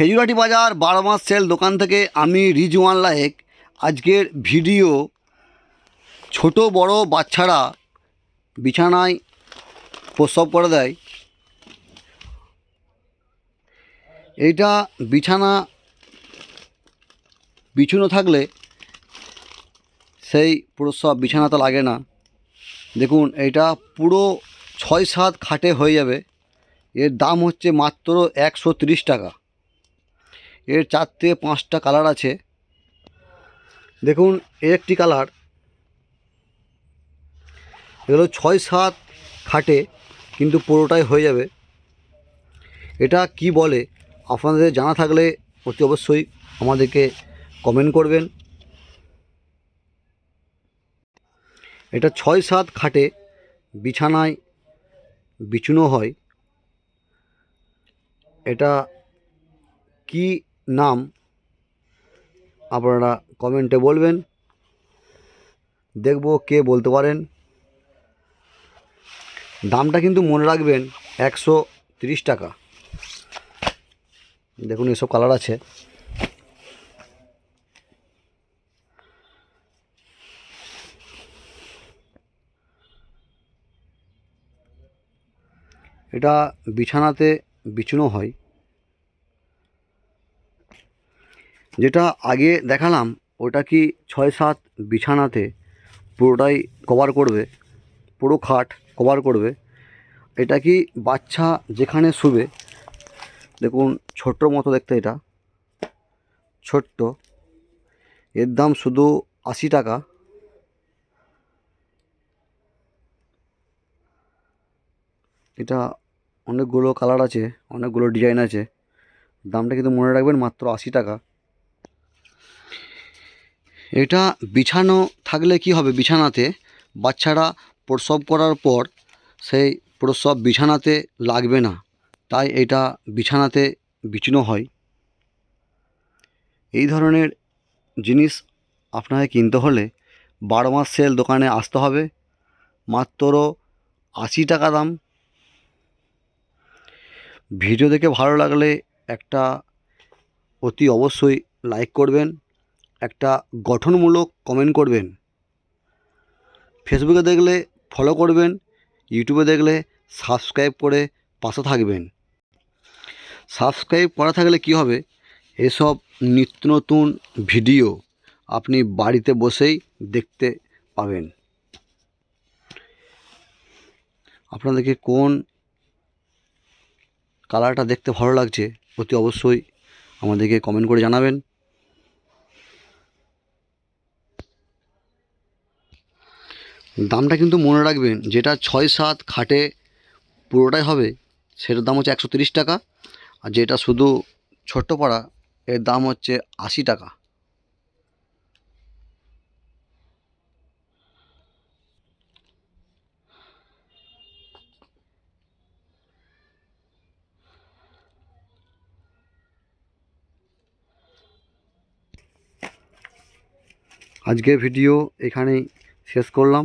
খেজুরাটি বাজার বারো মাস সেল দোকান থেকে আমি রিজওয়ান লায়েক। আজকের ভিডিও ছোট বড় বাচ্চারা বিছানায় প্রসব করে দেয়। এইটা বিছানা বিছুনো থাকলে সেই প্রসব বিছানাতে লাগে না। দেখুন এটা পুরো ছয় সাত খাটে হয়ে যাবে। এর দাম হচ্ছে মাত্র একশো টাকা। এর চার থেকে পাঁচটা কালার আছে। দেখুন একটি কালার। এগুলো ছয় সাত খাটে, কিন্তু পুরোটাই হয়ে যাবে। এটা কি বলে, আপনাদের জানা থাকলে অতি অবশ্যই আমাদেরকে কমেন্ট করবেন। এটা ছয় সাত খাটে, বিছানায় বিছুনো হয়। এটা কি নাম আপনারা কমেন্টে বলবেন। দেখব কে বলতে পারেন। দামটা কিন্তু মনে রাখবেন একশো টাকা। দেখুন এসব কালার আছে। এটা বিছানাতে বিছুনো হয়। যেটা আগে দেখালাম, ওটা কি ছয় সাত বিছানাতে পুরোটাই কভার করবে, পুরো খাট কভার করবে। এটা কি বাচ্চা যেখানে শুবে? দেখুন, ছোট্ট মতো দেখতে এটা। ছোট্ট। এর দাম শুধু আশি টাকা। এটা অনেকগুলো কালার আছে, অনেকগুলো ডিজাইন আছে। দামটা কিন্তু মনে রাখবেন মাত্র আশি টাকা। এটা বিছানো থাকলে কি হবে? বিছানাতে বাচ্চারা প্রসব করার পর সেই প্রসব বিছানাতে লাগবে না। তাই এটা বিছানাতে বিছানো হয়। এই ধরনের জিনিস আপনাকে কিনতে হলে বারো মাস সেল দোকানে আসতে হবে। মাত্র আশি টাকা দাম। ভিডিও দেখে ভালো লাগলে একটা অতি অবশ্যই লাইক করবেন। একটা গঠনমূলক কমেন্ট করবেন। ফেসবুকে দেখলে ফলো করবেন ইউটিউবে দেখলে সাবস্ক্রাইব করে পাশে থাকবেন। সাবস্ক্রাইব করা থাকলে কি হবে? এসব নিত্য নতুন ভিডিও আপনি বাড়িতে বসেই দেখতে পাবেন। আপনাদেরকে কোন কালারটা দেখতে ভালো লাগছে অতি অবশ্যই আমাদেরকে কমেন্ট করে জানাবেন। দামটা কিন্তু মনে রাখবেন, যেটা ছয় সাত খাটে পুরোটাই হবে, সেটার দাম হচ্ছে একশো তিরিশ টাকা, আর যেটা শুধু ছোট্ট পাড়া এর দাম হচ্ছে আশি টাকা। আজকের ভিডিও এখানেই শেষ করলাম।